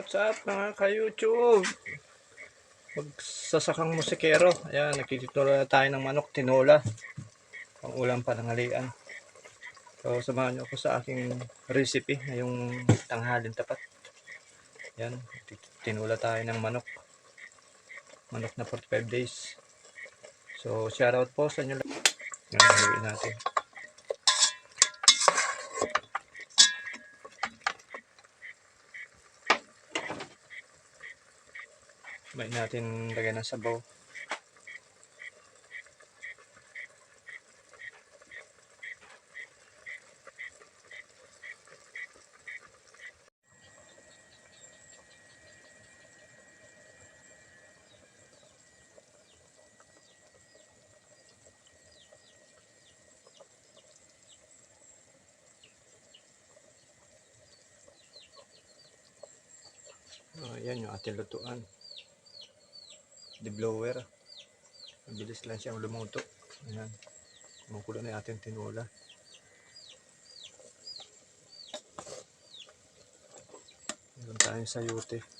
what's up mga ka-YouTube? Magsasakang musikero. Ayan, nagtitula tayo ng manok, tinola. Ang ulam panangalian. So, samahan niyo ako sa aking recipe ngayong tanghalin tapat. Ayan, tinula tayo ng manok. Manok na 45 days. So, shoutout po sa inyo. Yan, haluin natin. May natin lagyan ng sabaw. Oh, yan yung ating lutuan. The blower. Mabilis lang siyang lumuto. Ayan. Kumukulo na yung ating tinula. Meron tayong sayote.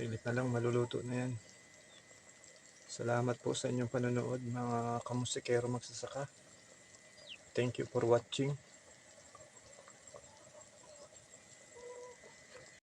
Silip na lang, maluluto na yan. Salamat po sa inyong panonood mga kamusikero magsasaka. Thank you for watching.